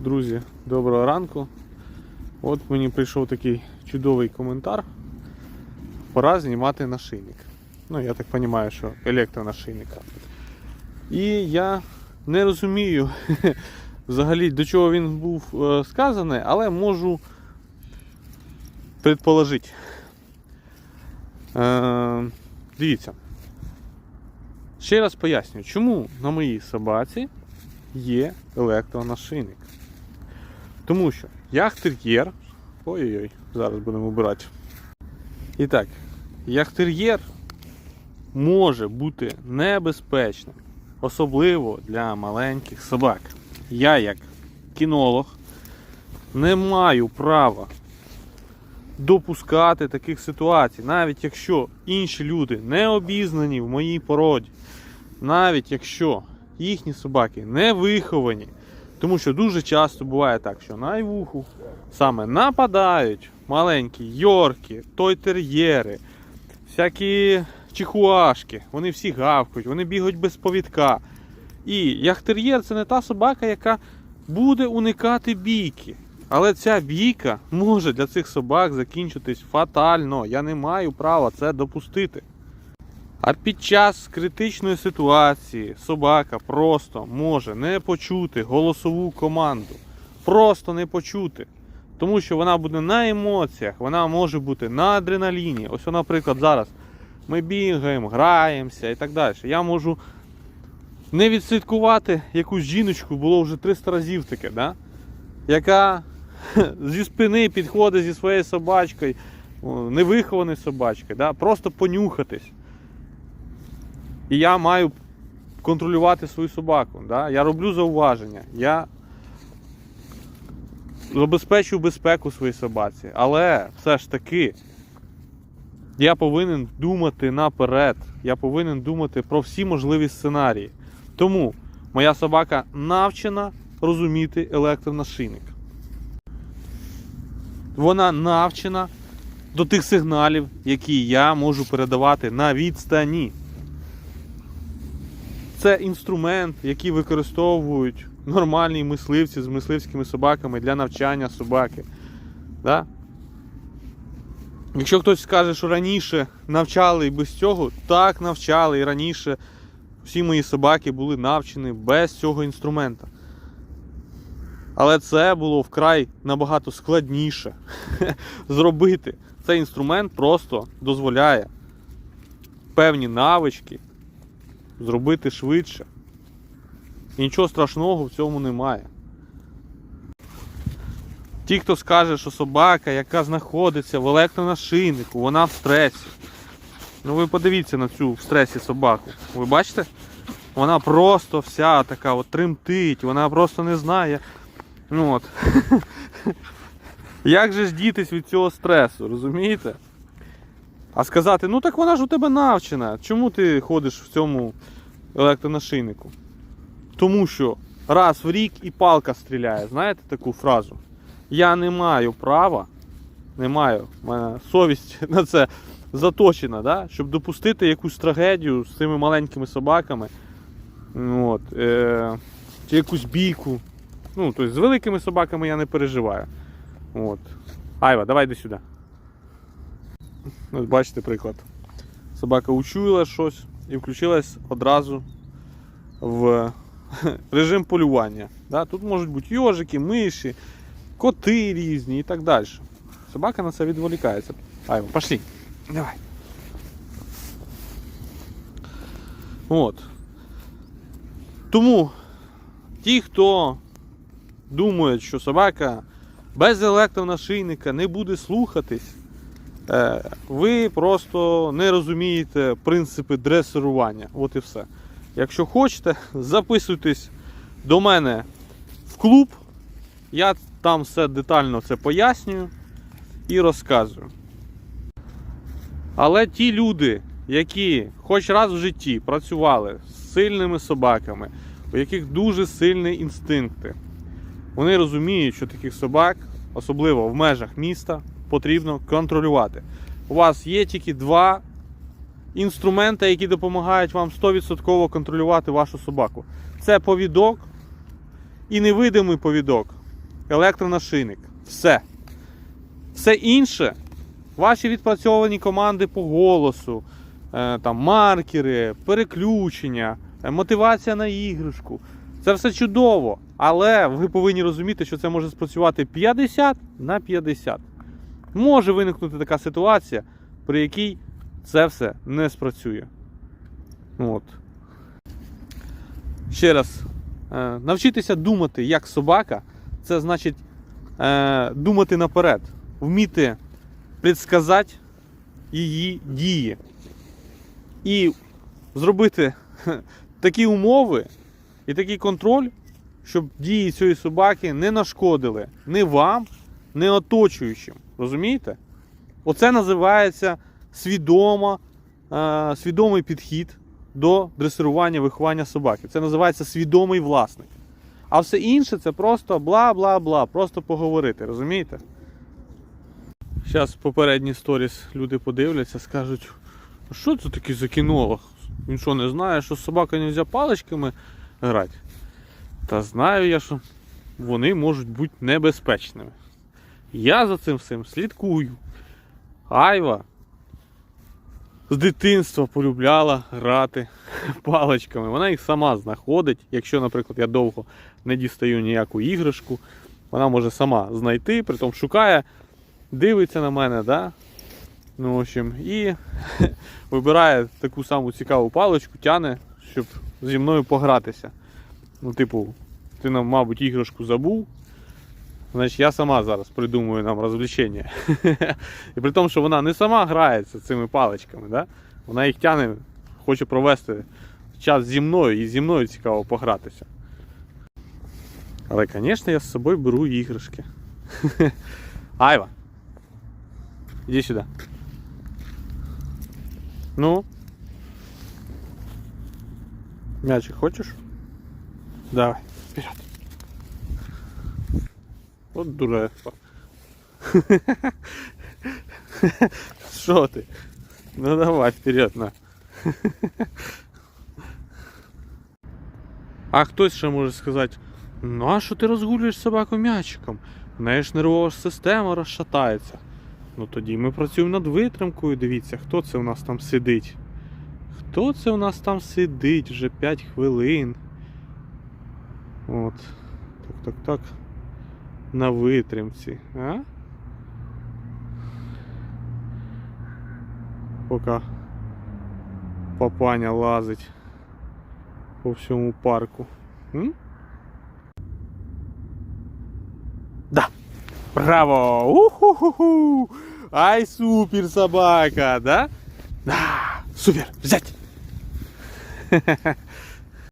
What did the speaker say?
Друзі, доброго ранку. От мені прийшов такий чудовий коментар. Пора знімати нашийник. Ну, я так розумію, що електронашийника. І я не розумію взагалі до чого він був е, сказаний, але можу предположити. Е, дивіться. Ще раз поясню, чому на моїй собаці є електронашийник. Тому що яхтер'єр. Ой-ой-ой, зараз будемо вибирати. І так, яхтер'єр може бути небезпечним, особливо для маленьких собак. Я, як кінолог, не маю права допускати таких ситуацій, навіть якщо інші люди не обізнані в моїй породі, навіть якщо їхні собаки не виховані, тому що дуже часто буває так, що на вуху саме нападають маленькі йорки, тойтер'єри, всякі чихуашки, вони всі гавкають, вони бігають без повідка. І яхтер'єр це не та собака, яка буде уникати бійки. Але ця бійка може для цих собак закінчитись фатально. Я не маю права це допустити. А під час критичної ситуації собака просто може не почути голосову команду. Просто не почути. Тому що вона буде на емоціях, вона може бути на адреналіні. Ось, наприклад, зараз ми бігаємо, граємося і так далі. Я можу не відслідкувати якусь жіночку, було вже 300 разів таке, да? яка зі спини підходить зі своєю собачкою, невихованою собачкою, да? просто понюхатись. І я маю контролювати свою собаку. Да? Я роблю зауваження. Я забезпечую безпеку своїй собаці. Але все ж таки я повинен думати наперед. Я повинен думати про всі можливі сценарії. Тому моя собака навчена розуміти електронашийник. Вона навчена до тих сигналів, які я можу передавати на відстані. Це інструмент, який використовують нормальні мисливці з мисливськими собаками для навчання собаки. Да? Якщо хтось скаже, що раніше навчали і без цього, так навчали і раніше всі мої собаки були навчені без цього інструмента. Але це було вкрай набагато складніше зробити. Цей інструмент просто дозволяє певні навички зробити швидше. І нічого страшного в цьому немає. Ті, хто скаже, що собака, яка знаходиться в електронашийнику, вона в стресі. Ну ви подивіться на цю в стресі собаку. Ви бачите? Вона просто вся така от тремтить, вона просто не знає. Ну от. Як же ж дітись від цього стресу, розумієте? А сказати, ну так вона ж у тебе навчена. Чому ти ходиш в цьому електронашийнику? Тому що раз в рік і палка стріляє. Знаєте таку фразу? Я не маю права, не маю, мене совість на це заточена, да? щоб допустити якусь трагедію з цими маленькими собаками. От, е, чи якусь бійку. Ну, тобто з великими собаками я не переживаю. От. Айва, давай йди сюди. Ось бачите приклад. Собака учуяла щось і включилась одразу в режим полювання. Да? Тут можуть бути йожики, миші, коти різні і так далі. Собака на це відволікається. Айва, пошли. Давай. От. Тому ті, хто думають, що собака без електронашийника не буде слухатись, ви просто не розумієте принципи дресирування. От і все. Якщо хочете, записуйтесь до мене в клуб. Я там все детально це пояснюю і розказую. Але ті люди, які хоч раз в житті працювали з сильними собаками, у яких дуже сильні інстинкти, вони розуміють, що таких собак, особливо в межах міста, потрібно контролювати. У вас є тільки два інструменти, які допомагають вам 100% контролювати вашу собаку. Це повідок і невидимий повідок. електронашийник. Все. Все інше, ваші відпрацьовані команди по голосу, е, там, маркери, переключення, е, мотивація на іграшку. Це все чудово. Але ви повинні розуміти, що це може спрацювати 50 на 50. Може виникнути така ситуація, при якій це все не спрацює. От. Ще раз, е, навчитися думати як собака, це значить е, думати наперед, вміти предсказати її дії. І зробити такі умови і такий контроль, щоб дії цієї собаки не нашкодили ні вам, ні оточуючим. Розумієте? Оце називається свідома, е, свідомий підхід до дресирування виховання собаки. Це називається свідомий власник. А все інше це просто бла-бла-бла, просто поговорити, розумієте? Зараз попередні сторіс люди подивляться, скажуть, «А що це такий за кінолог? Він що не знає, що з собакою не можна паличками грати? Та знаю я, що вони можуть бути небезпечними. Я за цим всім слідкую. Айва з дитинства полюбляла грати паличками. Вона їх сама знаходить. Якщо, наприклад, я довго не дістаю ніяку іграшку, вона може сама знайти, притом шукає, дивиться на мене, да? ну, в общем, і вибирає таку саму цікаву паличку, тяне, щоб зі мною погратися. Ну, типу, ти нам, мабуть, іграшку забув. Значить, я сама зараз придумую нам розвлечення. І при тому, що вона не сама грається цими паличками, да? вона їх тягне, хоче провести час зі мною і зі мною цікаво погратися. Але, звісно, я з собою беру іграшки. Айва. Іди сюди. Ну. Мячик хочеш? Давай, вперед. От дурепа. Що ти? Ну давай вперед на. А хтось ще може сказати, ну а що ти розгулюєш собаку м'ячиком? В неї ж нервова система розшатається. Ну тоді ми працюємо над витримкою. Дивіться, хто це у нас там сидить. Хто це у нас там сидить вже 5 хвилин. От. Так, так, так. На витримці, а? Поки папаня лазить по всьому парку. М? Да. Браво! Уху-ху-ху! Ай, супер собака, да? Да, супер, взять!